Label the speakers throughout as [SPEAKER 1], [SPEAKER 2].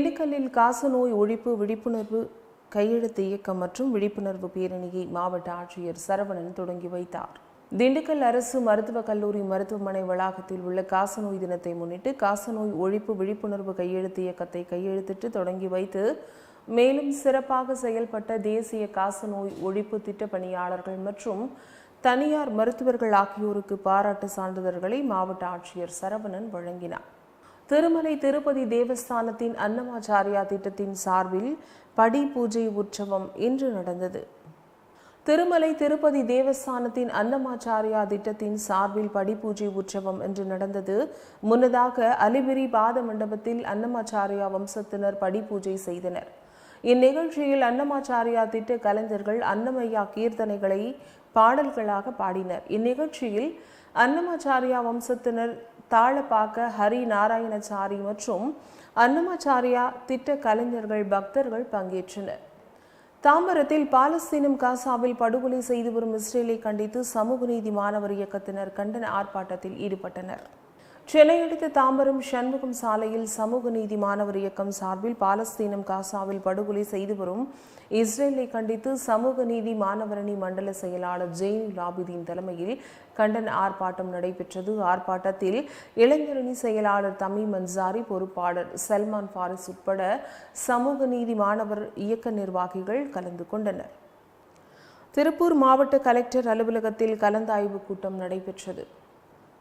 [SPEAKER 1] வணக்கம் தமிழின் நோய் திண்டுக்கல்லில் காசநோய் ஒழிப்பு விழிப்புணர்வு கையெழுத்து இயக்கம் மற்றும் விழிப்புணர்வு பேரணியை மாவட்ட ஆட்சியர் சரவணன் தொடங்கி வைத்தார். திண்டுக்கல் அரசு மருத்துவக் கல்லூரி மருத்துவமனை வளாகத்தில் உள்ள காசநோய் தினத்தை முன்னிட்டு காசநோய் ஒழிப்பு விழிப்புணர்வு கையெழுத்து இயக்கத்தை கையெழுத்திட்டு தொடங்கி வைத்து மேலும் சிறப்பாக செயல்பட்ட தேசிய காசநோய் ஒழிப்பு திட்ட பணியாளர்கள் மற்றும் தனியார் மருத்துவர்கள் ஆகியோருக்கு பாராட்டு சான்றிதழ்களை மாவட்ட ஆட்சியர் சரவணன் வழங்கினார். திருமலை திருப்பதி தேவஸ்தானத்தின் அன்னமாச்சாரியா திட்டத்தின் சார்பில் படி பூஜை உற்சவம் இன்று நடந்தது. திருமலை திருப்பதி தேவஸ்தானத்தின் அன்னமாச்சாரியா திட்டத்தின் சார்பில் படிப்பூஜை உற்சவம் இன்று நடந்தது. முன்னதாக அலிபிரி பாத மண்டபத்தில் அன்னமாச்சாரியா வம்சத்தினர் படிப்பூஜை செய்தனர். இந்நிகழ்ச்சியில் அன்னமாச்சாரியா திட்ட கலைஞர்கள் அன்னமையா கீர்த்தனைகளை பாடல்களாக பாடினர். இந்நிகழ்ச்சியில் அன்னமாச்சாரியா வம்சத்தினர் தாழப்பாக்க ஹரி நாராயணச்சாரி மற்றும் அன்னமாச்சாரியா திட்ட கலைஞர்கள் பக்தர்கள் பங்கேற்றனர். தாம்பரத்தில் பாலஸ்தீனம் காசாவில் படுகொலை செய்து வரும் இஸ்ரேலை கண்டித்து சமூக நீதி மாணவர் இயக்கத்தினர் கண்டன ஆர்ப்பாட்டத்தில் ஈடுபட்டனர். சென்னை அடுத்த தாம்பரம் சண்முகம் சாலையில் சமூக நீதி மாணவர் இயக்கம் சார்பில் பாலஸ்தீனம் காசாவில் படுகொலை செய்து வரும் இஸ்ரேலை கண்டித்து சமூக நீதி மாணவரணி மண்டல செயலாளர் ஜெயின் லாபிதீன் தலைமையில் கண்டன ஆர்ப்பாட்டம் நடைபெற்றது. ஆர்ப்பாட்டத்தில் இளைஞரணி செயலாளர் தமிம் அன்சாரி பொறுப்பாளர் சல்மான் ஃபாரிஸ் உட்பட சமூக நீதி மாணவர் இயக்க நிர்வாகிகள் கலந்து கொண்டனர். திருப்பூர் மாவட்ட கலெக்டர் அலுவலகத்தில் கலந்தாய்வு கூட்டம் நடைபெற்றது.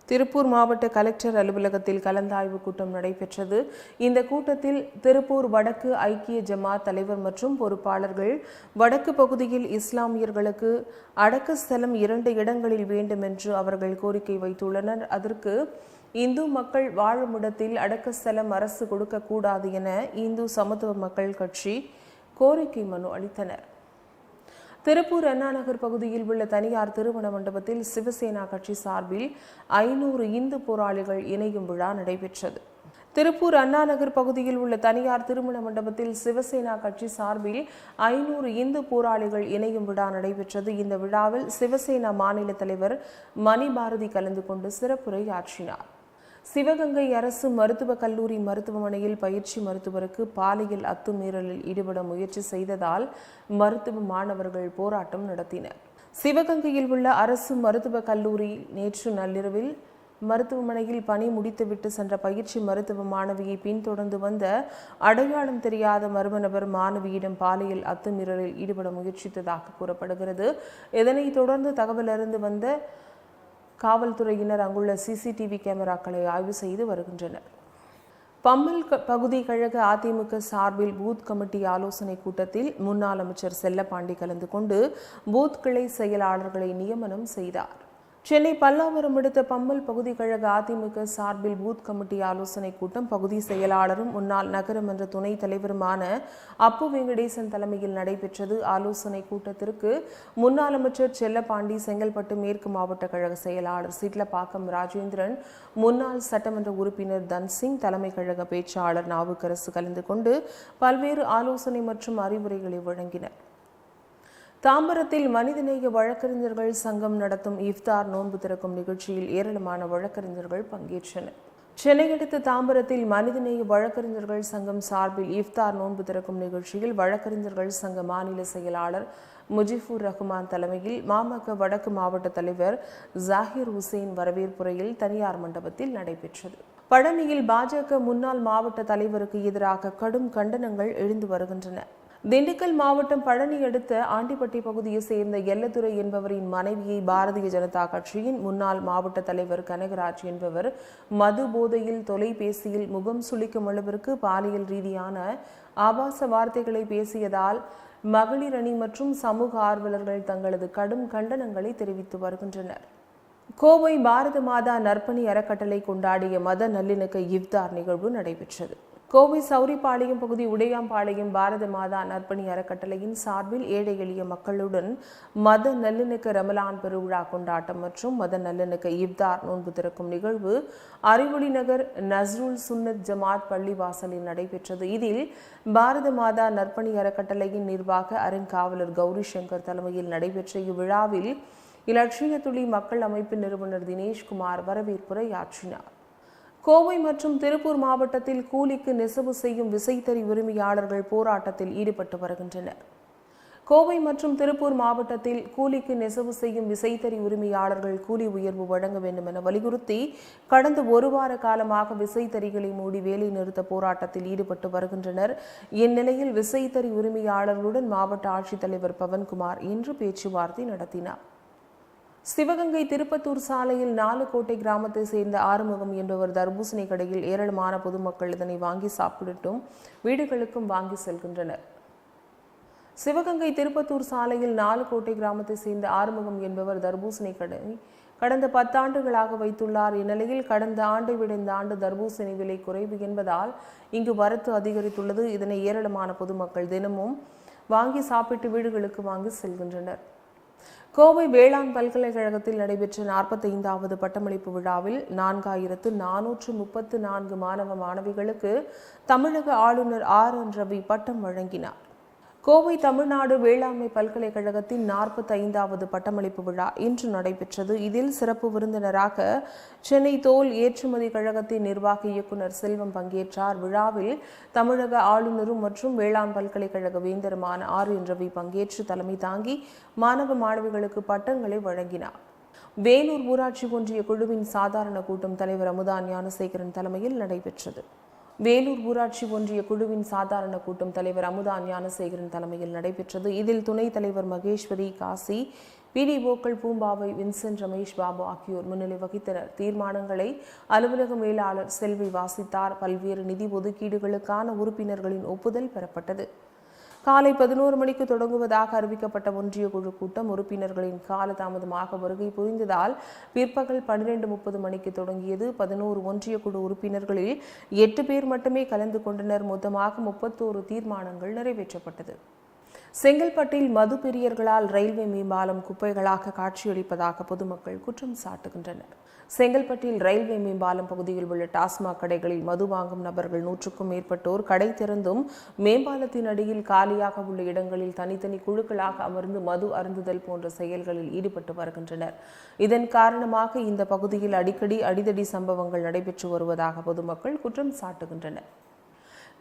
[SPEAKER 1] திருப்பூர் மாவட்ட கலெக்டர் அலுவலகத்தில் கலந்தாய்வு கூட்டம் நடைபெற்றது. இந்த கூட்டத்தில் திருப்பூர் வடக்கு ஐக்கிய ஜமாத் தலைவர் மற்றும் பொறுப்பாளர்கள் வடக்கு பகுதியில் இஸ்லாமியர்களுக்கு அடக்க ஸ்தலம் இரண்டு இடங்களில் வேண்டும் என்று அவர்கள் கோரிக்கை வைத்துள்ளனர். அதற்கு இந்து மக்கள் வாழும் இடத்தில் அடக்க ஸ்தலம் அரசு கொடுக்கக்கூடாது என இந்து சமத்துவ மக்கள் கட்சி கோரிக்கை மனு அளித்தனர். திருப்பூர் அண்ணாநகர் பகுதியில் உள்ள தனியார் திருமண மண்டபத்தில் சிவசேனா கட்சி சார்பில் ஐநூறு இந்து போராளிகள் இணையும் விழா நடைபெற்றது. திருப்பூர் அண்ணாநகர் பகுதியில் உள்ள தனியார் திருமண மண்டபத்தில் சிவசேனா கட்சி சார்பில் ஐநூறு இந்து போராளிகள் இணையும் விழா நடைபெற்றது. இந்த விழாவில் சிவசேனா மாநில தலைவர் மணி பாரதி கலந்து கொண்டு சிறப்புரை ஆற்றினார் சிவகங்கை அரசு மருத்துவக் கல்லூரி மருத்துவமனையில் பயிற்சி மருத்துவருக்கு பாலியல் அத்துமீறலில் ஈடுபட முயற்சி செய்ததால் மருத்துவ மாணவர்கள் போராட்டம் நடத்தினர். சிவகங்கையில் உள்ள அரசு மருத்துவக் கல்லூரி நேற்று நள்ளிரவில் மருத்துவமனையில் பணி முடித்துவிட்டு சென்ற பயிற்சி மருத்துவ மாணவியை பின்தொடர்ந்து வந்த அடையாளம் தெரியாத மர்ம நபர் மாணவியிடம் பாலியல் அத்துமீறலில் ஈடுபட முயற்சித்ததாக கூறப்படுகிறது. இதனைத் தொடர்ந்து தகவல் அறிந்து வந்த காவல்துறையினர் அங்குள்ள சிசிடிவி கேமராக்களை ஆய்வு செய்து வருகின்றனர். பம்மல் க- பகுதி கழக அதிமுக சார்பில் பூத் கமிட்டி ஆலோசனை கூட்டத்தில் முன்னாள் அமைச்சர் செல்லப்பாண்டி கலந்து கொண்டு பூத் கிளை செயலாளர்களை நியமனம் செய்தார். சென்னை பல்லாவரம் அடுத்த பம்மல் பகுதி கழக அதிமுக சார்பில் பூத் கமிட்டி ஆலோசனை கூட்டம் பகுதி செயலாளரும் முன்னாள் நகரமன்ற துணைத் தலைவருமான அப்பு வெங்கடேசன் தலைமையில் நடைபெற்றது. ஆலோசனை கூட்டத்திற்கு முன்னாள் அமைச்சர் செல்லப்பாண்டி செங்கல்பட்டு மேற்கு மாவட்ட கழக செயலாளர் சிட்லப்பாக்கம் ராஜேந்திரன் முன்னாள் சட்டமன்ற உறுப்பினர் தன்சிங் தலைமை கழக பேச்சாளர் நாவுக்கரசு கலந்து கொண்டு பல்வேறு ஆலோசனை மற்றும் அறிவுரைகளை வழங்கினர். தாம்பரத்தில் மனிதநேய வழக்கறிஞர்கள் சங்கம் நடத்தும் இஃப்தார் நோன்பு திறக்கும் நிகழ்ச்சியில் ஏராளமான வழக்கறிஞர்கள் பங்கேற்றனர். சென்னை அடுத்த தாம்பரத்தில் மனிதநேய வழக்கறிஞர்கள் சங்கம் சார்பில் இஃப்தார் நோன்பு திறக்கும் நிகழ்ச்சியில் வழக்கறிஞர்கள் சங்க மாநில செயலாளர் முஜிபுர் ரஹ்மான் தலைமையில் மாமக வடக்கு மாவட்ட தலைவர் ஜாகிர் ஹுசேன் வரவேற்புரையில் தனியார் மண்டபத்தில் நடைபெற்றது. பழனியில் பாஜக முன்னாள் மாவட்ட தலைவருக்கு எதிராக கடும் கண்டனங்கள் எழுந்து வருகின்றன. திண்டுக்கல் மாவட்டம் பழனி அடுத்த ஆண்டிப்பட்டி பகுதியை சேர்ந்த எல்லதுரை என்பவரின் மனைவியை பாரதிய ஜனதா கட்சியின் முன்னாள் மாவட்ட தலைவர் கனகராஜ் என்பவர் மது போதையில் தொலைபேசியில் முகம் சுளிக்கும் அளவிற்கு பாலியல் ரீதியான ஆபாச வார்த்தைகளை பேசியதால் மகளிர் அணி மற்றும் சமூக ஆர்வலர்கள் தங்களது கடும் கண்டனங்களை தெரிவித்து வருகின்றனர். கோவை பாரத மாதா நற்பணி அறக்கட்டளை கொண்டாடிய மத நல்லிணக்க இஃப்தார் நிகழ்வு நடைபெற்றது. கோவை சௌரிபாளையம் பகுதி உடையாம்பாளையம் பாரத மாதா நற்பணி அறக்கட்டளையின் சார்பில் ஏழை எளிய மக்களுடன் மத நல்லிணக்க ரமலான் பெருவிழா கொண்டாட்டம் மற்றும் மத நல்லிணக்க இப்தார் நோன்பு திறக்கும் நிகழ்வு அறிவொளி நகர் நஸ்ருல் சுன்னத் ஜமாத் பள்ளிவாசலில் நடைபெற்றது. இதில் பாரத மாதா நற்பணி அறக்கட்டளையின் நிர்வாக அருங்காவலர் கௌரி சங்கர் தலைமையில் நடைபெற்ற இவ்விழாவில் இலட்சிய துளி மக்கள் அமைப்பின் நிறுவனர் தினேஷ்குமார் வரவேற்புரை ஆற்றினார். கோவை மற்றும் திருப்பூர் மாவட்டத்தில் கூலிக்கு நெசவு செய்யும் விசைத்தறி உரிமையாளர்கள் போராட்டத்தில் ஈடுபட்டு வருகின்றனர். கோவை மற்றும் திருப்பூர் மாவட்டத்தில் கூலிக்கு நெசவு செய்யும் விசைத்தறி உரிமையாளர்கள் கூலி உயர்வு வழங்க வேண்டும் என வலியுறுத்தி கடந்த ஒரு வார காலமாக விசைத்தறிகளை மூடி வேலை நிறுத்த போராட்டத்தில் ஈடுபட்டு வருகின்றனர். இந்நிலையில் விசைத்தறி உரிமையாளர்களுடன் மாவட்ட ஆட்சித்தலைவர் பவன்குமார் இன்று பேச்சுவார்த்தை நடத்தினார். சிவகங்கை திருப்பத்தூர் சாலையில் நாலுக்கோட்டை கிராமத்தை சேர்ந்த ஆறுமுகம் என்பவர் தர்பூசணி கடையில் ஏராளமான பொதுமக்கள் இதனை வாங்கி சாப்பிடட்டும் வீடுகளுக்கும் வாங்கி செல்கின்றனர். சிவகங்கை திருப்பத்தூர் சாலையில் நாலுக்கோட்டை கிராமத்தை சேர்ந்த ஆறுமுகம் என்பவர் தர்பூசணி கடை கடந்த பத்தாண்டுகளாக வைத்துள்ளார். இந்நிலையில் கடந்த ஆண்டை விட இந்த ஆண்டு தர்பூசணி விலை குறைவு என்பதால் இங்கு வரத்து அதிகரித்துள்ளது. இதனை ஏராளமான பொதுமக்கள் தினமும் வாங்கி சாப்பிட்டு வீடுகளுக்கு வாங்கி செல்கின்றனர். கோவை வேளாண் பல்கலைக்கழகத்தில் நடைபெற்ற நாற்பத்தைந்தாவது பட்டமளிப்பு விழாவில் நான்காயிரத்து நானூற்று முப்பத்து நான்கு மாணவ மாணவிகளுக்கு தமிழக ஆளுநர் ஆர் என் ரவி பட்டம் வழங்கினார். கோவை தமிழ்நாடு வேளாண்மை பல்கலைக்கழகத்தின் நாற்பத்தைந்தாவது பட்டமளிப்பு விழா இன்று நடைபெற்றது. இதில் சிறப்பு விருந்தினராக சென்னை தோல் ஏற்றுமதி கழகத்தின் நிர்வாக இயக்குனர் செல்வம் பங்கேற்றார். விழாவில் தமிழக ஆளுநரும் மற்றும் வேளாண் பல்கலைக்கழக வேந்தருமான ஆர் என் ரவி பங்கேற்று தலைமை தாங்கி மாணவ மாணவிகளுக்கு பட்டங்களை வழங்கினார். வேலூர் ஊராட்சி ஒன்றிய குழுவின் சாதாரண கூட்டம் தலைவர் அமுதா ஞானசேகரன் தலைமையில் நடைபெற்றது. வேலூர் ஊராட்சி ஒன்றிய குழுவின் சாதாரண கூட்டம் தலைவர் அமுதா ஞானசேகரன் தலைமையில் நடைபெற்றது. இதில் துணைத் தலைவர் மகேஸ்வரி காசி பிடிஓக்கள் பூம்பாவை வின்சென்ட் ரமேஷ் பாபு ஆகியோர் முன்னிலை வகித்தனர். தீர்மானங்களை அலுவலக மேலாளர் செல்வி வாசித்தார். பல்வேறு நிதி ஒதுக்கீடுகளுக்கான உறுப்பினர்களின் ஒப்புதல் பெறப்பட்டது. காலை பதினோரு மணிக்கு தொடங்குவதாக அறிவிக்கப்பட்ட ஒன்றிய குழு கூட்டம் உறுப்பினர்களின் காலதாமதமாக வருகை புரிந்ததால் பிற்பகல் பன்னிரண்டு முப்பது மணிக்கு தொடங்கியது. பதினோரு ஒன்றிய குழு உறுப்பினர்களில் எட்டு பேர் மட்டுமே கலந்து கொண்டனர். மொத்தமாக முப்பத்தோரு தீர்மானங்கள் நிறைவேற்றப்பட்டது. செங்கல்பட்டில் மது பிரியர்களால் ரயில்வே மேம்பாலம் குப்பைகளாக காட்சியளிப்பதாக பொதுமக்கள் குற்றம் சாட்டுகின்றனர். செங்கல்பட்டில் ரயில்வே மேம்பாலம் பகுதியில் உள்ள டாஸ்மாக் கடைகளில் மது வாங்கும் நபர்கள் நூற்றுக்கும் மேற்பட்டோர் கடை திறந்தும் மேம்பாலத்தின் அடியில் காலியாக உள்ள இடங்களில் தனித்தனி குழுக்களாக அமர்ந்து மது அருந்துதல் போன்ற செயல்களில் ஈடுபட்டு வருகின்றனர். இதன் காரணமாக இந்த பகுதியில் அடிக்கடி அடிதடி சம்பவங்கள் நடைபெற்று வருவதாக பொதுமக்கள் குற்றம் சாட்டுகின்றனர்.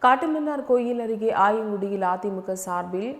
[SPEAKER 1] காட்டுமன்னார் கோயில் அருகே ஆயங்குடியில் அதிமுக சார்பில்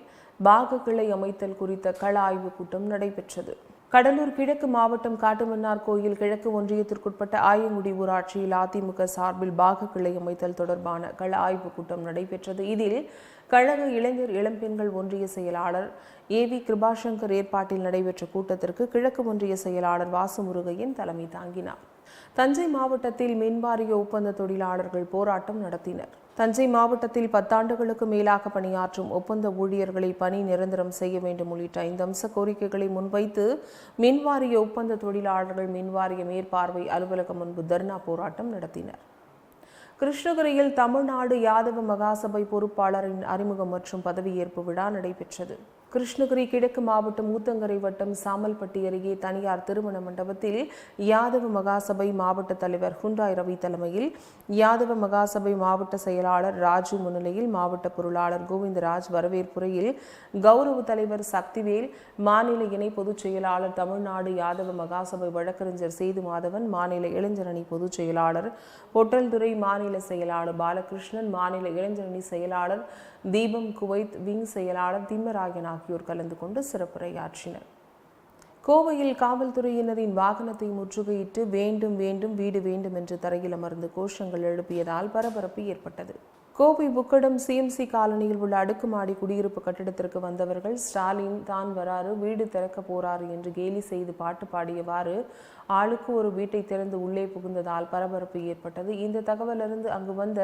[SPEAKER 1] பாக அமைத்தல் குறித்த கள ஆய்வுக் கூட்டம் நடைபெற்றது. கடலூர் கிழக்கு மாவட்டம் காட்டுமன்னார் கோயில் கிழக்கு ஒன்றியத்திற்குட்பட்ட ஆயங்குடி ஊராட்சியில் அதிமுக சார்பில் பாக கிளை அமைத்தல் தொடர்பான கள ஆய்வுக் கூட்டம் நடைபெற்றது. இதில் கழக இளைஞர் இளம்பெண்கள் ஒன்றிய செயலாளர் ஏ வி கிருபாசங்கர் ஏற்பாட்டில் நடைபெற்ற கூட்டத்திற்கு கிழக்கு ஒன்றிய செயலாளர் வாசுமுருகையன் தலைமை தாங்கினார். தஞ்சை மாவட்டத்தில் மின்வாரிய ஒப்பந்த தொழிலாளர்கள் போராட்டம் நடத்தினர். தஞ்சை மாவட்டத்தில் பத்தாண்டுகளுக்கு மேலாக பணியாற்றும் ஒப்பந்த ஊழியர்களை பணி நிரந்தரம் செய்ய வேண்டும் உள்ளிட்ட ஐந்து அம்ச கோரிக்கைகளை முன்வைத்து மின்வாரிய ஒப்பந்த தொழிலாளர்கள் மின்வாரிய மேற்பார்வை அலுவலகம் முன்பு தர்ணா போராட்டம் நடத்தினர். கிருஷ்ணகிரியில் தமிழ்நாடு யாதவ மகாசபை பொறுப்பாளரின் அறிமுகம் மற்றும் பதவியேற்பு விழா நடைபெற்றது. கிருஷ்ணகிரி கிழக்கு மாவட்டம் ஊத்தங்கரை வட்டம் சாமல்பட்டி அருகே தனியார் திருமண மண்டபத்தில் யாதவ மகாசபை மாவட்ட தலைவர் ஹுண்டாய் ரவி தலைமையில் யாதவ மகாசபை மாவட்ட செயலாளர் ராஜு முன்னிலையில் மாவட்ட பொருளாளர் கோவிந்தராஜ் வரவேற்புரையில் கௌரவ தலைவர் சக்திவேல் மாநில இணை பொதுச் செயலாளர் தமிழ்நாடு யாதவ மகாசபை வழக்கறிஞர் சேது மாதவன் மாநில இளைஞரணி பொதுச் செயலாளர் பொட்டல்துறை மாநில செயலாளர் பாலகிருஷ்ணன் மாநில இளைஞரணி செயலாளர் தீபம் குவைத் விங் செயலாளர் திம்மராயன் ஆகியோர் கலந்து கொண்டு சிறப்புரையாற்றினர். கோவையில் காவல்துறையினரின் வாகனத்தை முற்றுகையிட்டு வேண்டும் வேண்டும் வீடு வேண்டும் என்று தரையில் அமர்ந்து கோஷங்கள் எழுப்பியதால் பரபரப்பு ஏற்பட்டது. கோவை புக்கடம் சிஎம்சி காலனியில் உள்ள அடுக்குமாடி குடியிருப்பு கட்டிடத்திற்கு வந்தவர்கள் ஸ்டாலின் தான் வராரு வீடு திறக்க போறாரு என்று கேலி செய்து பாட்டு பாடியவாறு ஆளுக்கு ஒரு வீட்டை திறந்து உள்ளே புகுந்ததால் பரபரப்பு ஏற்பட்டது. இந்த தகவலிருந்து அங்கு வந்த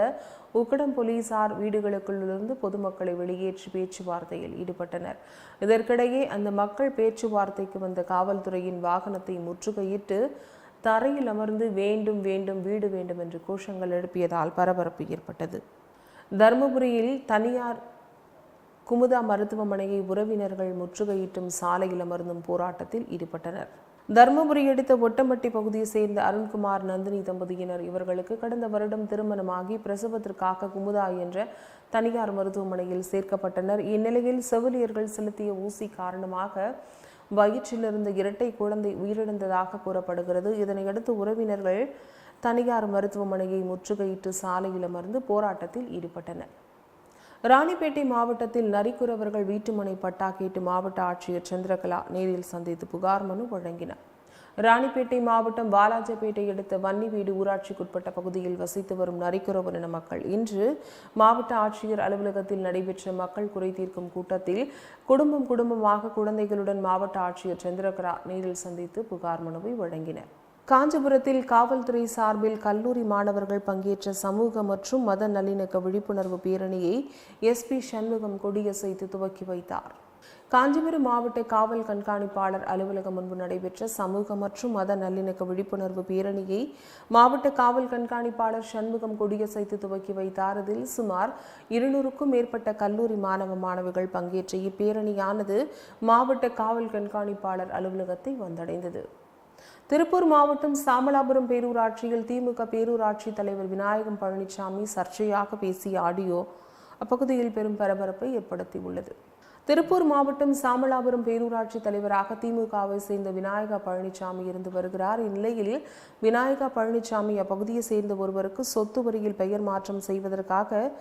[SPEAKER 1] உக்கடம் போலீசார் வீடுகளுக்குள்ளிருந்து பொதுமக்களை வெளியேற்றி பேச்சுவார்த்தையில் ஈடுபட்டனர். இதற்கிடையே அந்த மக்கள் பேச்சுவார்த்தைக்கு வந்த காவல்துறையின் வாகனத்தை முற்றுகையிட்டு தரையில் அமர்ந்து வேண்டும் வேண்டும் வீடு வேண்டும் என்று கோஷங்கள் எழுப்பியதால் பரபரப்பு ஏற்பட்டது. தருமபுரியில் தனியார் குமுதா மருத்துவமனையை உறவினர்கள் முற்றுகையிட்டும் சாலையில் அமர்ந்தும் போராட்டத்தில் ஈடுபட்டனர். தருமபுரி அடுத்த ஒட்டம்பட்டி பகுதியை சேர்ந்த அருண்குமார் நந்தினி தம்பதியினர் இவர்களுக்கு கடந்த வருடம் திருமணமாகி பிரசவத்திற்காக குமுதா என்ற தனியார் மருத்துவமனையில் சேர்க்கப்பட்டனர். இந்நிலையில் செவிலியர்கள் செலுத்திய ஊசி காரணமாக வயிற்றிலிருந்த இரட்டை குழந்தை உயிரிழந்ததாக கூறப்படுகிறது. இதனையடுத்து உறவினர்கள் தனியார் மருத்துவமனையை முற்றுகையிட்டு சாலையில் அமர்ந்து போராட்டத்தில் ஈடுபட்டனர். ராணிப்பேட்டை மாவட்டத்தில் நரிக்குறவர்கள் வீட்டுமனை பட்டா கேட்டு மாவட்ட ஆட்சியர் சந்திரகலா நேரில் சந்தித்து புகார் மனு வழங்கினார். ராணிப்பேட்டை மாவட்டம் வாலாஜப்பேட்டை அடுத்த வன்னிவீடு ஊராட்சிக்குட்பட்ட பகுதியில் வசித்து வரும் நரிக்குறவர் இன மக்கள் இன்று மாவட்ட ஆட்சியர் அலுவலகத்தில் நடைபெற்ற மக்கள் குறை தீர்க்கும் கூட்டத்தில் குடும்பம் குடும்பமாக குழந்தைகளுடன் மாவட்ட ஆட்சியர் சந்திரகலா நேரில் சந்தித்து புகார் மனுவை வழங்கினர். காஞ்சிபுரத்தில் காவல்துறை சார்பில் கல்லூரி மாணவர்கள் பங்கேற்ற சமூக மற்றும் மத நல்லிணக்க விழிப்புணர்வு பேரணியை எஸ்பி சண்முகம் கொடியசைத்து துவக்கி வைத்தார். காஞ்சிபுரம் மாவட்ட காவல் கண்காணிப்பாளர் அலுவலகம் முன்பு நடைபெற்ற சமூக மற்றும் மத நல்லிணக்க விழிப்புணர்வு பேரணியை மாவட்ட காவல் கண்காணிப்பாளர் சண்முகம் கொடியசைத்து துவக்கி வைத்தார். இதில் சுமார் இருநூறுக்கும் மேற்பட்ட கல்லூரி மாணவ மாணவிகள் பங்கேற்ற இப்பேரணியானது மாவட்ட காவல் கண்காணிப்பாளர் அலுவலகத்தை வந்தடைந்தது. திருப்பூர் மாவட்டம் சாமலாபுரம் பேரூராட்சியில் திமுக பேரூராட்சி தலைவர் விநாயகம் பழனிசாமி சர்ச்சையாக பேசிய ஆடியோ அப்பகுதியில் பெரும் பரபரப்பை ஏற்படுத்தியுள்ளது. திருப்பூர் மாவட்டம் சாமலாபுரம் பேரூராட்சி தலைவராக திமுகவை சேர்ந்த விநாயகா பழனிசாமி இருந்து வருகிறார். இந்நிலையில் விநாயகா பழனிசாமி அப்பகுதியை சேர்ந்த ஒருவருக்கு சொத்து வரியில் பெயர் மாற்றம் செய்வதற்காக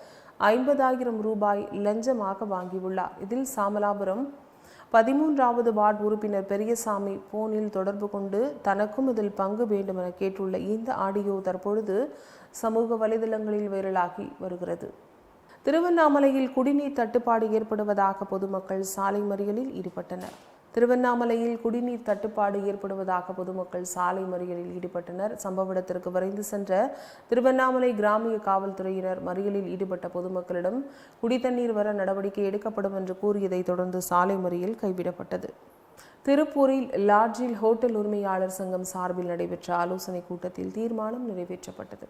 [SPEAKER 1] ஐம்பதாயிரம் ரூபாய் லஞ்சமாக வாங்கியுள்ளார். இதில் சாமலாபுரம் பதிமூன்றாவது வார்டு உறுப்பினர் பெரியசாமி போனில் தொடர்பு கொண்டு தனக்கும் இதில் பங்கு வேண்டும் என கேட்டுள்ள இந்த ஆடியோ தற்பொழுது சமூக வலைதளங்களில் வைரலாகி வருகிறது. திருவண்ணாமலையில் குடிநீர் தட்டுப்பாடு ஏற்படுவதாக பொதுமக்கள் சாலை மறியலில் ஈடுபட்டனர். திருவண்ணாமலையில் குடிநீர் தட்டுப்பாடு ஏற்படுவதாக பொதுமக்கள் சாலை மறியலில் ஈடுபட்டனர். சம்பவ இடத்திற்கு விரைந்து சென்ற திருவண்ணாமலை கிராமிய காவல்துறையினர் மறியலில் ஈடுபட்ட பொதுமக்களிடம் குடித்தண்ணீர் வர நடவடிக்கை எடுக்கப்படும் என்று கூறியதை தொடர்ந்து சாலை மறியல் கைவிடப்பட்டது. திருப்பூரில் லாட்ஜில் ஹோட்டல் உரிமையாளர் சங்கம் சார்பில் நடைபெற்ற ஆலோசனைக் கூட்டத்தில் தீர்மானம் நிறைவேற்றப்பட்டது.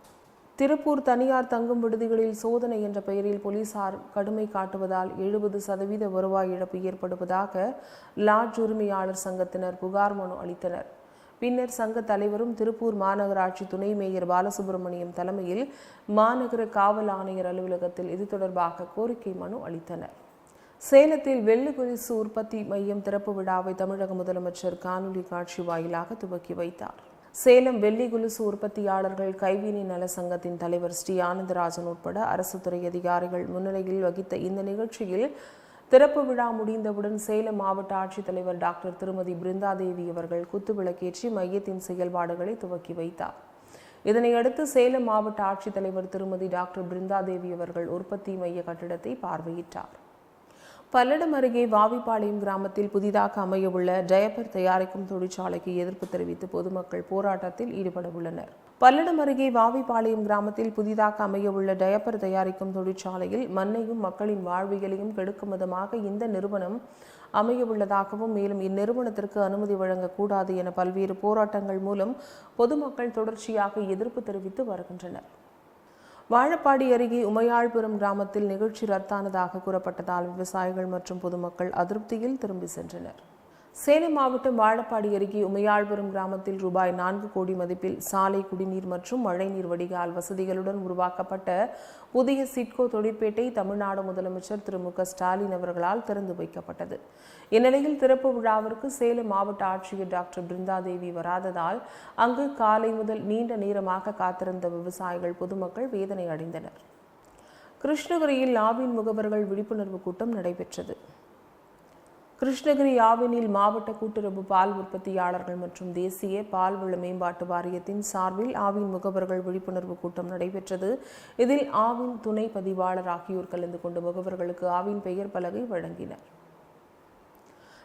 [SPEAKER 1] திருப்பூர் தனியார் தங்கும் விடுதிகளில் சோதனை என்ற பெயரில் போலீசார் கடுமை காட்டுவதால் எழுபது சதவீத வருவாய் இழப்பு ஏற்படுவதாக லாட்ஜ் உரிமையாளர் சங்கத்தினர் புகார் மனு அளித்தனர். பின்னர் சங்க தலைவரும் திருப்பூர் மாநகராட்சி துணை மேயர் பாலசுப்ரமணியம் தலைமையில் மாநகர காவல் ஆணையர் அலுவலகத்தில் இது தொடர்பாக கோரிக்கை மனு அளித்தனர். சேலத்தில் வெள்ளி கொலுசு உற்பத்தி மையம் திறப்பு விழாவை தமிழக முதலமைச்சர் காணொலி காட்சி வாயிலாக துவக்கி வைத்தார். சேலம் வெள்ளி குலுசு உற்பத்தியாளர்கள் கைவினை நல சங்கத்தின் தலைவர் ஸ்ரீ ஆனந்தராஜன் உட்பட அரசு துறை அதிகாரிகள் முன்னிலையில் வகித்த இந்த நிகழ்ச்சியில் திறப்பு விழா முடிந்தவுடன் சேலம் மாவட்ட ஆட்சித்தலைவர் டாக்டர் திருமதி பிருந்தாதேவி அவர்கள் குத்துவிளக்கேற்றி மையத்தின் செயல்பாடுகளை துவக்கி வைத்தார். இதனையடுத்து சேலம் மாவட்ட ஆட்சித்தலைவர் திருமதி டாக்டர் பிருந்தாதேவி அவர்கள் உற்பத்தி மைய கட்டிடத்தை பார்வையிட்டார். பல்லடம் அருகே வாவிப்பாளையம் கிராமத்தில் புதிதாக அமையவுள்ள டயப்பர் தயாரிக்கும் தொழிற்சாலைக்கு எதிர்ப்பு தெரிவித்து பொதுமக்கள் போராட்டத்தில் ஈடுபட உள்ளனர். பல்லடம் அருகே வாவிப்பாளையம் கிராமத்தில் புதிதாக அமையவுள்ள டயப்பர் தயாரிக்கும் தொழிற்சாலையில் மண்ணையும் மக்களின் வாழ்வியலையும் கெடுக்கும் விதமாக இந்த நிறுவனம் அமையவுள்ளதாகவும் மேலும் இந்நிறுவனத்திற்கு அனுமதி வழங்கக்கூடாது என பல்வேறு போராட்டங்கள் மூலம் பொதுமக்கள் தொடர்ச்சியாக எதிர்ப்பு தெரிவித்து வருகின்றனர். வாழப்பாடி அருகே உமையாள்புரம் கிராமத்தில் நிகழ்ச்சி ரத்தானதாக கூறப்பட்டதால் விவசாயிகள் மற்றும் பொதுமக்கள் அதிருப்தியில் திரும்பி சென்றனர். சேலம் மாவட்டம் வாழப்பாடி அருகே உமையாள்புரம் கிராமத்தில் ரூபாய் நான்கு கோடி மதிப்பில் சாலை குடிநீர் மற்றும் மழைநீர் வடிகால் வசதிகளுடன் உருவாக்கப்பட்ட புதிய சிட்கோ தொழிற்பேட்டை தமிழ்நாடு முதலமைச்சர் திரு. மு. ஸ்டாலின் அவர்களால் திறந்து வைக்கப்பட்டது. இந்நிலையில் திறப்பு விழாவிற்கு சேலம் மாவட்ட ஆட்சியர் டாக்டர் பிருந்தாதேவி வராததால் அங்கு காலை முதல் நீண்ட நேரமாக காத்திருந்த விவசாயிகள் பொதுமக்கள் வேதனை அடைந்தனர். கிருஷ்ணகிரியில் லாபின் முகவர்கள் விழிப்புணர்வு கூட்டம் நடைபெற்றது. கிருஷ்ணகிரி ஆவினில் மாவட்ட கூட்டுறவு பால் உற்பத்தியாளர்கள் மற்றும் தேசிய பால் வள மேம்பாட்டு வாரியத்தின் சார்பில் ஆவின் முகவர்கள் விழிப்புணர்வு கூட்டம் நடைபெற்றது. இதில் ஆவின் துணை பதிவாளர் ஆகியோர் கலந்து கொண்டு முகவர்களுக்கு ஆவின் பெயர் பலகை வழங்கினர்.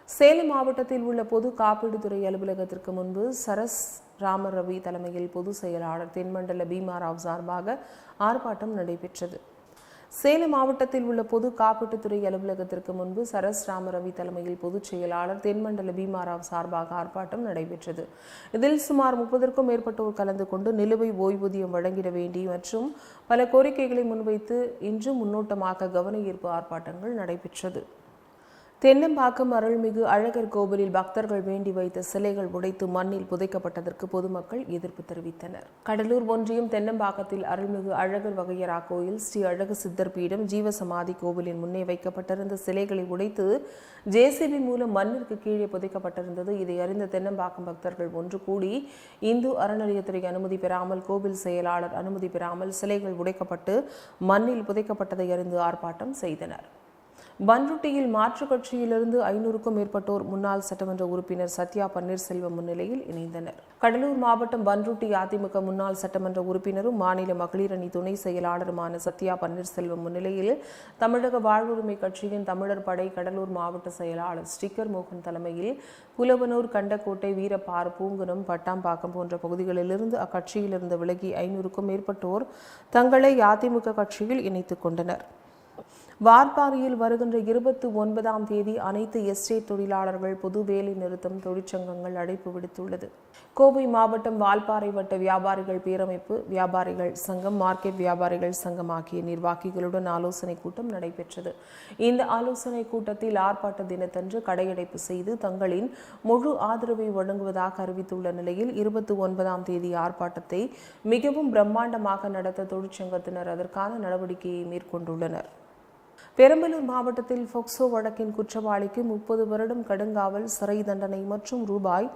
[SPEAKER 1] சேலம் மாவட்டத்தில் உள்ள பொது காப்பீடுத்துறை அலுவலகத்திற்கு முன்பு சரஸ் ராமரவி தலைமையில் பொதுச் செயலாளர் தென்மண்டல பீமாராவ் சார்பாக ஆர்ப்பாட்டம் நடைபெற்றது. சேலம் மாவட்டத்தில் உள்ள பொது காப்பீட்டுத்துறை அலுவலகத்திற்கு முன்பு சரஸ் ராமரவி தலைமையில் பொதுச் செயலாளர் தென்மண்டல பீமாராவ் சார்பாக ஆர்ப்பாட்டம் நடைபெற்றது. இதில் சுமார் முப்பதற்கும் மேற்பட்டோர் கலந்து கொண்டு நிலுவை ஓய்வூதியம் வழங்கிட வேண்டி மற்றும் பல கோரிக்கைகளை முன்வைத்து இன்றும் முன்னோட்டமாக கவன ஈர்ப்பு ஆர்ப்பாட்டங்கள் நடைபெற்றது. தென்னம்பாக்கம் அருள்மிகு அழகர் கோவிலில் பக்தர்கள் வேண்டி வைத்த சிலைகள் உடைத்து மண்ணில் புதைக்கப்பட்டதற்கு பொதுமக்கள் எதிர்ப்பு தெரிவித்தனர். கடலூர் ஒன்றியம் தென்னம்பாக்கத்தில் அருள்மிகு அழகர் வகையரா கோயில் ஸ்ரீ அழகு சித்தர் பீடம் ஜீவசமாதி கோவிலின் முன்னே வைக்கப்பட்டிருந்த சிலைகளை உடைத்து ஜேசிபி மூலம் மண்ணிற்கு கீழே புதைக்கப்பட்டிருந்தது. இதை அறிந்த தென்னம்பாக்கம் பக்தர்கள் ஒன்று கூடி இந்து அறநிலையத்துறை அனுமதி பெறாமல் கோவில் செயலாளர் அனுமதி பெறாமல் சிலைகள் உடைக்கப்பட்டு மண்ணில் புதைக்கப்பட்டதை அறிந்து ஆர்ப்பாட்டம் செய்தனர். பன்ருட்டியில் மாற்றுக் கட்சியிலிருந்து ஐநூறுக்கும் மேற்பட்டோர் முன்னாள் சட்டமன்ற உறுப்பினர் சத்யா பன்னீர்செல்வம் முன்னிலையில் இணைந்தனர். கடலூர் மாவட்டம் பன்ருட்டி அதிமுக முன்னாள் சட்டமன்ற உறுப்பினரும் மாநில மகளிர் அணி துணை செயலாளருமான சத்யா பன்னீர்செல்வம் முன்னிலையில் தமிழக வாழ்வுரிமை கட்சியின் தமிழர் படை கடலூர் மாவட்ட செயலாளர் ஸ்டிக்கர் மோகன் தலைமையில் புலவனூர் கண்டக்கோட்டை வீரப்பார் பூங்குனம் பட்டாம்பாக்கம் போன்ற பகுதிகளிலிருந்து அக்கட்சியிலிருந்து விலகி ஐநூறுக்கும் மேற்பட்டோர் தங்களை அதிமுக கட்சியில் இணைத்துக் கொண்டனர். வார்பாரியில் வருகின்ற இருபத்தி ஒன்பதாம் தேதி அனைத்து எஸ்டேட் தொழிலாளர்கள் பொது வேலை நிறுத்தம் தொழிற்சங்கங்கள் அழைப்பு விடுத்துள்ளது. கோவை மாவட்டம் வால்பாறை வட்ட வியாபாரிகள் பேரமைப்பு வியாபாரிகள் சங்கம் மார்க்கெட் வியாபாரிகள் சங்கம் ஆகிய நிர்வாகிகளுடன் ஆலோசனை கூட்டம் நடைபெற்றது. இந்த ஆலோசனை கூட்டத்தில் ஆர்ப்பாட்ட தினத்தன்று கடையடைப்பு செய்து தங்களின் முழு ஆதரவை வழங்குவதாக அறிவித்துள்ள நிலையில் இருபத்தி ஒன்பதாம் தேதி ஆர்ப்பாட்டத்தை மிகவும் பிரம்மாண்டமாக நடத்த தொழிற்சங்கத்தினர் அதற்கான நடவடிக்கையை மேற்கொண்டுள்ளனர். பெரம்பலூர் மாவட்டத்தில் ஃபொக்சோ வழக்கின் குற்றவாளிக்கு முப்பது வருடம் கடுங்காவல் சிறை தண்டனை மற்றும் ரூபாய்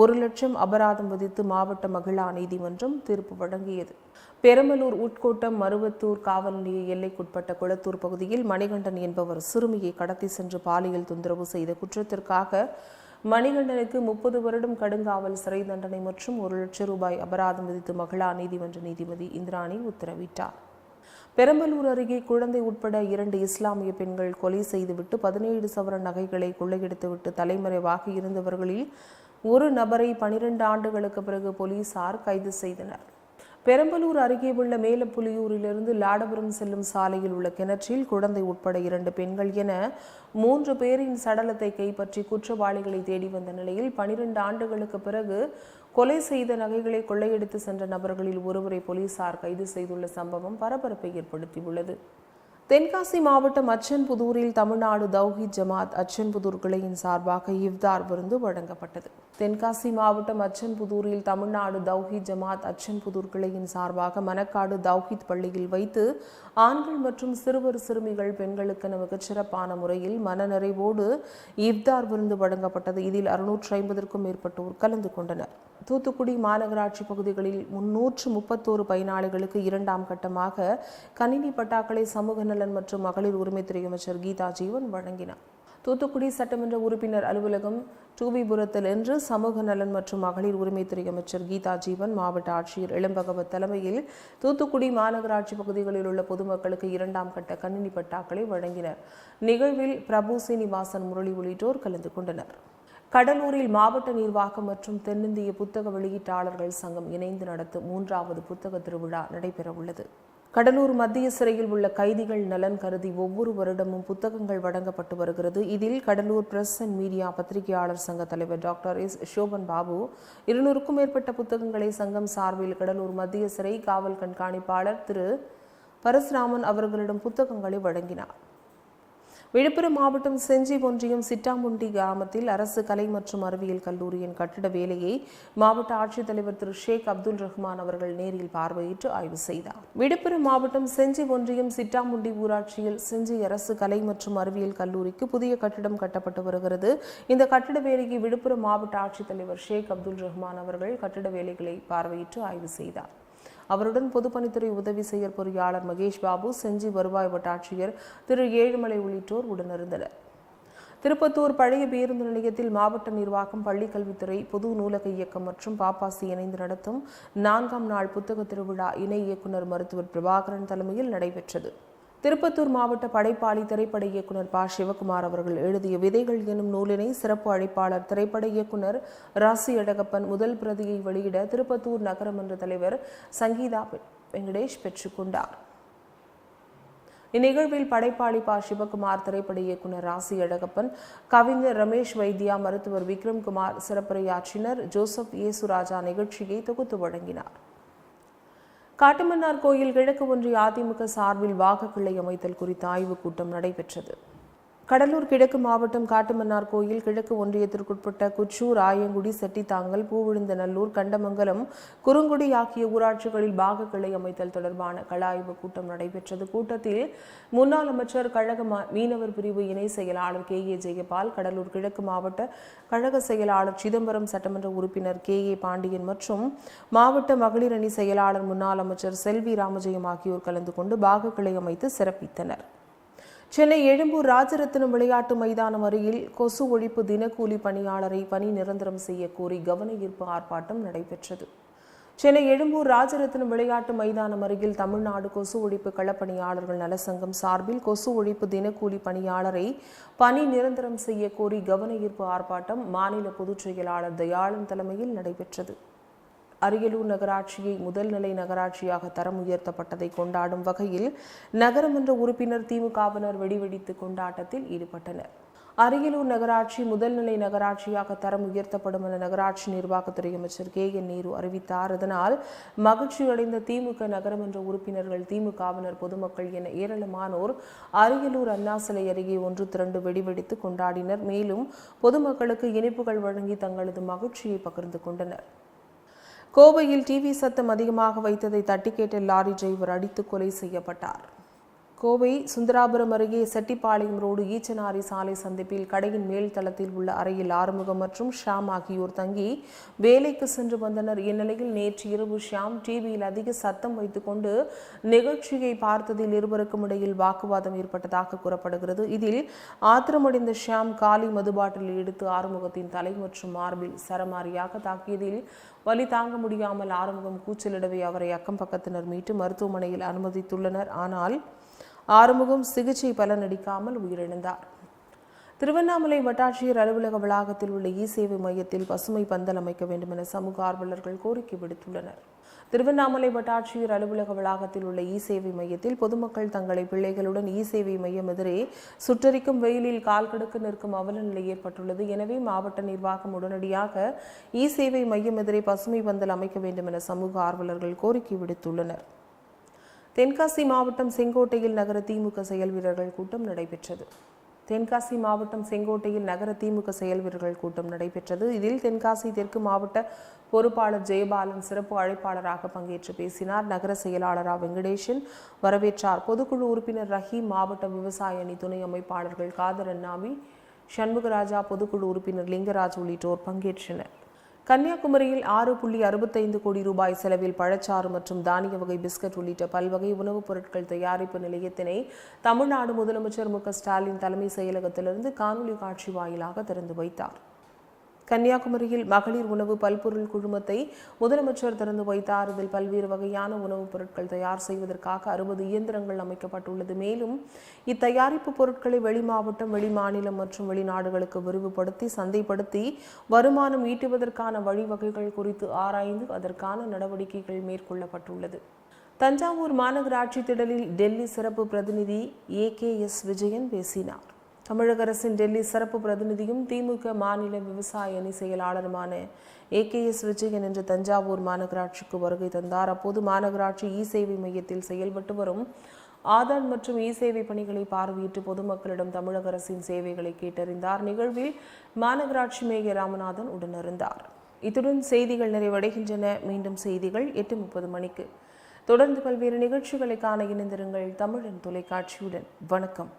[SPEAKER 1] ஒரு லட்சம் அபராதம் விதித்து மாவட்ட மகிழா நீதிமன்றம் தீர்ப்பு வழங்கியது. பெரம்பலூர் உட்கோட்டம் மருவத்தூர் காவல் நிலைய எல்லைக்குட்பட்ட குளத்தூர் பகுதியில் மணிகண்டன் என்பவர் சிறுமியை கடத்தி சென்று பாலியல் தொந்தரவு செய்த குற்றத்திற்காக மணிகண்டனுக்கு முப்பது வருடம் கடுங்காவல் சிறை தண்டனை மற்றும் ஒரு லட்சம் ரூபாய் அபராதம் விதித்து மகிழா நீதிமன்ற நீதிபதி இந்திராணி உத்தரவிட்டார். பெரம்பலூர் அருகே குழந்தை உட்பட இரண்டு இஸ்லாமிய பெண்கள் கொலை செய்துவிட்டு பதினேழு சவர நகைகளை கொள்ளையடித்துவிட்டு தலைமறைவாக இருந்தவர்களில் ஒரு நபரை பனிரெண்டு ஆண்டுகளுக்கு பிறகு போலீசார் கைது செய்தனர். பெரம்பலூர் அருகே உள்ள மேலப்புலியூரிலிருந்து லாடபுரம் செல்லும் சாலையில் உள்ள கிணற்றில் குழந்தை உட்பட இரண்டு பெண்கள் என மூன்று பேரின் சடலத்தை கைப்பற்றி குற்றவாளிகளை தேடி வந்த நிலையில் பனிரெண்டு ஆண்டுகளுக்கு பிறகு கொலை செய்த நகைகளை கொள்ளையடித்து சென்ற நபர்களில் ஒருவரை போலீசார் கைது செய்துள்ள சம்பவம் பரபரப்பை ஏற்படுத்தியுள்ளது. தென்காசி மாவட்டம் அச்சன்புதூரில் தமிழ்நாடு தௌஹித் ஜமாத் அச்சன்புதூர் கிளையின் சார்பாக இவ்தார் விருந்து வழங்கப்பட்டது. தென்காசி மாவட்டம் அச்சன்புதூரில் தமிழ்நாடு தௌஹி ஜமாத் அச்சன்புதூர் கிளையின் சார்பாக மணக்காடு தௌஹித் பள்ளியில் வைத்து ஆண்கள் மற்றும் சிறுவர் சிறுமிகள் பெண்களுக்கென மிகச்சிறப்பான முறையில் மனநிறைவோடு இவ்தார் விருந்து வழங்கப்பட்டது. இதில் அறுநூற்று ஐம்பதற்கும் மேற்பட்டோர் கலந்து கொண்டனர். தூத்துக்குடி மாநகராட்சி பகுதிகளில் முன்னூற்று முப்பத்தோரு பயனாளிகளுக்கு இரண்டாம் கட்டமாக கணினி பட்டாக்களை சமூக நலன் மற்றும் மகளிர் உரிமைத்துறை அமைச்சர் கீதா ஜீவன் வழங்கினார். தூத்துக்குடி சட்டமன்ற உறுப்பினர் அலுவலகம் டூபிபுரத்தில் இன்று சமூக நலன் மற்றும் மகளிர் உரிமைத்துறை அமைச்சர் கீதா ஜீவன் மாவட்ட ஆட்சியர் இளம்பகவத் தலைமையில் தூத்துக்குடி மாநகராட்சி பகுதிகளில் உள்ள பொதுமக்களுக்கு இரண்டாம் கட்ட கணினி பட்டாக்களை வழங்கினர். நிகழ்வில் பிரபு சீனிவாசன் முரளி உள்ளிட்டோர் கலந்து கொண்டனர். கடலூரில் மாவட்ட நிர்வாகம் மற்றும் தென்னிந்திய புத்தக வெளியீட்டாளர்கள் சங்கம் இணைந்து நடத்தும் மூன்றாவது புத்தக திருவிழா நடைபெறவுள்ளது. கடலூர் மத்திய சிறையில் உள்ள கைதிகள் நலன் கருதி ஒவ்வொரு வருடமும் புத்தகங்கள் வழங்கப்பட்டு வருகிறது. இதில் கடலூர் பிரஸ் அண்ட் மீடியா பத்திரிகையாளர் சங்க தலைவர் டாக்டர் எஸ் ஷோபன் பாபு இருநூறுக்கும் மேற்பட்ட புத்தகங்களை சங்கம் சார்பில் கடலூர் மத்திய சிறை காவல் கண்காணிப்பாளர் திரு பரசுராமன் அவர்களிடம் புத்தகங்களை வழங்கினார். விழுப்புரம் மாவட்டம் செஞ்சி ஒன்றியம் சிட்டாமுண்டி கிராமத்தில் அரசு கலை மற்றும் அறிவியல் கல்லூரியின் கட்டிட வேலையை மாவட்ட ஆட்சித்தலைவர் திரு ஷேக் அப்துல் ரஹ்மான் அவர்கள் நேரில் பார்வையிட்டு ஆய்வு செய்தார். விழுப்புரம் மாவட்டம் செஞ்சி ஒன்றியம் சிட்டாமுண்டி ஊராட்சியில் செஞ்சி அரசு கலை மற்றும் அறிவியல் கல்லூரிக்கு புதிய கட்டிடம் கட்டப்பட்டு வருகிறது. இந்த கட்டிட வேலையை விழுப்புரம் மாவட்ட ஆட்சித்தலைவர் ஷேக் அப்துல் ரஹ்மான் அவர்கள் கட்டிட வேலைகளை பார்வையிட்டு ஆய்வு செய்தார். அவருடன் பொதுப்பணித்துறை உதவி செயற் பொறியாளர் மகேஷ் பாபு செஞ்சி வருவாய் வட்டாட்சியர் திரு ஏழுமலை உள்ளிட்டோர் உடனிருந்தனர். திருப்பத்தூர் பழைய பேருந்து நிலையத்தில் மாவட்ட நிர்வாகம் பள்ளிக்கல்வித்துறை பொது நூலக இயக்கம் மற்றும் பாப்பாசி இணைந்து நடத்தும் நான்காம் நாள் புத்தக திருவிழா இணை இயக்குநர் மருத்துவர் பிரபாகரன் தலைமையில் நடைபெற்றது. திருப்பத்தூர் மாவட்ட படைப்பாளி திரைப்பட இயக்குனர் பா. சிவகுமார் அவர்கள் எழுதிய விதைகள் எனும் நூலினை சிறப்பு அழைப்பாளர் திரைப்பட இயக்குனர் ராசி அழகப்பன் முதல் பிரதியை வெளியிட திருப்பத்தூர் நகரமன்ற தலைவர் சங்கீதா வெங்கடேஷ் பெற்றுக்கொண்டார். இந்நிகழ்வில் படைப்பாளி பா. சிவகுமார் திரைப்பட இயக்குனர் ராசி அழகப்பன் கவிஞர் ரமேஷ் வைத்தியா மருத்துவர் விக்ரம்குமார் சிறப்புரையாற்றினர் ஜோசப் இயேசுராஜா நிகழ்ச்சியை தொகுத்து வழங்கினார். காட்டுமன்னார் கோயில் கிழக்கு ஒன்றிய அதிமுக சார்பில் வாக்குகளை அமைத்தல் குறித்த ஆய்வுக் கூட்டம் நடைபெற்றது. கடலூர் கிழக்கு மாவட்டம் காட்டுமன்னார் கோயில் கிழக்கு ஒன்றியத்திற்குட்பட்ட குச்சூர் ஆயங்குடி செட்டித்தாங்கல் பூவிழுந்தநல்லூர் கண்டமங்கலம் குறுங்குடி ஆகிய ஊராட்சிகளில் பாக கிளை அமைத்தல் தொடர்பான கள ஆய்வு கூட்டம் நடைபெற்றது. கூட்டத்தில் முன்னாள் அமைச்சர் கழக மா- மீனவர் பிரிவு இணை செயலாளர் கே. ஏ. ஜெயபால் கடலூர் கிழக்கு மாவட்ட கழக செயலாளர் சிதம்பரம் சட்டமன்ற உறுப்பினர் கே. ஏ. பாண்டியன் மற்றும் மாவட்ட மகளிர் அணி செயலாளர் முன்னாள் அமைச்சர் செல்வி ராமஜெயம் ஆகியோர் கலந்து கொண்டு பாக கிளை அமைத்து சிறப்பித்தனர். சென்னை எழும்பூர் ராஜரத்தினம் விளையாட்டு மைதானம் அருகில் கொசு ஒழிப்பு தினக்கூலி பணியாளரை பணி நிரந்தரம் செய்ய கோரி கவன ஈர்ப்பு ஆர்ப்பாட்டம் நடைபெற்றது. சென்னை எழும்பூர் ராஜரத்தினம் விளையாட்டு மைதானம் அருகில் தமிழ்நாடு கொசு ஒழிப்பு களப்பணியாளர்கள் நலசங்கம் சார்பில் கொசு ஒழிப்பு தினக்கூலி பணியாளரை பணி நிரந்தரம் செய்ய கோரி கவன ஈர்ப்பு ஆர்ப்பாட்டம் மாநில பொதுச் செயலாளர் தயாளன் தலைமையில் நடைபெற்றது. அரியலூர் நகராட்சியை முதல்நிலை நகராட்சியாக தரம் உயர்த்தப்பட்டதை கொண்டாடும் வகையில் நகரமன்ற உறுப்பினர் திமுகவினர் வெடிவெடித்து கொண்டாட்டத்தில் ஈடுபட்டனர். அரியலூர் நகராட்சி முதல்நிலை நகராட்சியாக தரம் உயர்த்தப்படும் என நகராட்சி நிர்வாகத்துறை அமைச்சர் கே என் நேரு அறிவித்தார். அதனால் மகிழ்ச்சியடைந்த திமுக நகரமன்ற உறுப்பினர்கள் திமுகவினர் பொதுமக்கள் என ஏராளமானோர் அரியலூர் அண்ணா சிலை அருகே ஒன்று திரண்டு வெடிவெடித்து கொண்டாடினர். மேலும் பொதுமக்களுக்கு இனிப்புகள் வழங்கி தங்களது மகிழ்ச்சியை பகிர்ந்து கொண்டனர். கோவையில் டிவி சத்தம் அதிகமாக வைத்ததை தட்டி கேட்ட லாரி டிரைவர் அடித்து கொலை செய்யப்பட்டார். கோவை சுந்தராபுரம் அருகே செட்டிப்பாளையம் ரோடு ஈச்சனாரி சாலை சந்திப்பில் கடையின் மேல் தளத்தில் உள்ள அறையில் ஆறுமுகம் மற்றும் ஷாம் ஆகியோர் தங்கி வேலைக்கு சென்று வந்தனர். இந்நிலையில் நேற்று இரவு ஷியாம் டிவியில் அதிக சத்தம் வைத்துக்கொண்டு நிகழ்ச்சியை பார்த்ததில் இருவருக்கும் இடையில் வாக்குவாதம் ஏற்பட்டதாக கூறப்படுகிறது. இதில் ஆத்திரமடைந்த ஷியாம் காலி மதுபாட்டில் எடுத்து ஆறுமுகத்தின் தலை மற்றும் மார்பில் சரமாரியாக தாக்கியதில் வலி தாங்க முடியாமல் ஆறுமுகம் கூச்சலிடவே அவரை அக்கம் பக்கத்தினர் மீட்டு மருத்துவமனையில் அனுமதித்துள்ளனர். ஆனால் ஆறுமுகம் சிகிச்சை பலனளிக்காமல் உயிரிழந்தார். திருவண்ணாமலை வட்டாட்சியர் அலுவலக வளாகத்தில் உள்ள இ சேவை மையத்தில் பசுமை பந்தல் அமைக்க வேண்டும் என சமூக ஆர்வலர்கள் கோரிக்கை விடுத்துள்ளனர். திருவண்ணாமலை வட்டாட்சியர் அலுவலக வளாகத்தில் உள்ள இ சேவை மையத்தில் பொதுமக்கள் தங்களை பிள்ளைகளுடன் இ சேவை மையம் எதிரே சுட்டரிக்கும் வெயிலில் கால் கடுக்க நிற்கும் அவல நிலை ஏற்பட்டுள்ளது. எனவே மாவட்ட நிர்வாகம் உடனடியாக இ சேவை மையம் எதிரே பசுமை பந்தல் அமைக்க வேண்டும் என சமூக ஆர்வலர்கள் கோரிக்கை விடுத்துள்ளனர். தென்காசி மாவட்டம் செங்கோட்டையில் நகர திமுக செயல் வீரர்கள் கூட்டம் நடைபெற்றது. தென்காசி மாவட்டம் செங்கோட்டையில் நகர திமுக செயல் வீரர்கள் கூட்டம் நடைபெற்றது. இதில் தென்காசி தெற்கு மாவட்ட பொறுப்பாளர் ஜெயபாலன் சிறப்பு அழைப்பாளராக பங்கேற்று பேசினார். நகர செயலாளரா வெங்கடேஷன் வரவேற்றார். பொதுக்குழு உறுப்பினர் ரஹீம் மாவட்ட விவசாய அணி துணை அமைப்பாளர்கள் காதர் அண்ணாமி சண்முகராஜா பொதுக்குழு உறுப்பினர் லிங்கராஜ் உள்ளிட்டோர் பங்கேற்றனர். கன்னியாகுமரியில் ஆறு புள்ளி அறுபத்தைந்து கோடி ரூபாய் செலவில் பழச்சாறு மற்றும் தானிய வகை பிஸ்கட் உள்ளிட்ட பல்வகை உணவுப் பொருட்கள் தயாரிப்பு நிலையத்தினை தமிழ்நாடு முதலமைச்சர் மு க ஸ்டாலின் தலைமை செயலகத்திலிருந்து காணொலி காட்சி வாயிலாக திறந்து வைத்தார். கன்னியாகுமரியில் மகளிர் உணவு பல்பொருள் குழுமத்தை முதலமைச்சர் திறந்து வைத்தார். இதில் பல்வேறு வகையான உணவுப் பொருட்கள் தயார் செய்வதற்காக அறுபது இயந்திரங்கள் அமைக்கப்பட்டுள்ளது. மேலும் இத்தயாரிப்பு பொருட்களை வெளி மாவட்டம் வெளி மாநிலம் மற்றும் வெளிநாடுகளுக்கு விரிவுபடுத்தி சந்தைப்படுத்தி வருமானம் ஈட்டுவதற்கான வழிவகைகள் குறித்து ஆராய்ந்து அதற்கான நடவடிக்கைகள் மேற்கொள்ளப்பட்டுள்ளது. தஞ்சாவூர் மாநகராட்சி திடலில் டெல்லி சிறப்பு பிரதிநிதி ஏ கே எஸ் விஜயன் பேசினார். தமிழக அரசின் டெல்லி சிறப்பு பிரதிநிதியும் திமுக மாநில விவசாய அணி செயலாளருமான ஏ கே எஸ் விஜயன் இன்று தஞ்சாவூர் மாநகராட்சிக்கு வருகை தந்தார். அப்போது மாநகராட்சி இ சேவை மையத்தில் செயல்பட்டு வரும் ஆதார் மற்றும் இ சேவை பணிகளை பார்வையிட்டு பொதுமக்களிடம் தமிழக அரசின் சேவைகளை கேட்டறிந்தார். நிகழ்வில் மாநகராட்சி மேயர் ராமநாதன் உடனிருந்தார். இத்துடன் செய்திகள் நிறைவடைகின்றன. மீண்டும் செய்திகள் எட்டு முப்பது மணிக்கு. தொடர்ந்து பல்வேறு நிகழ்ச்சிகளை காண இணைந்திருங்கள் தமிழன் தொலைக்காட்சியுடன். வணக்கம்.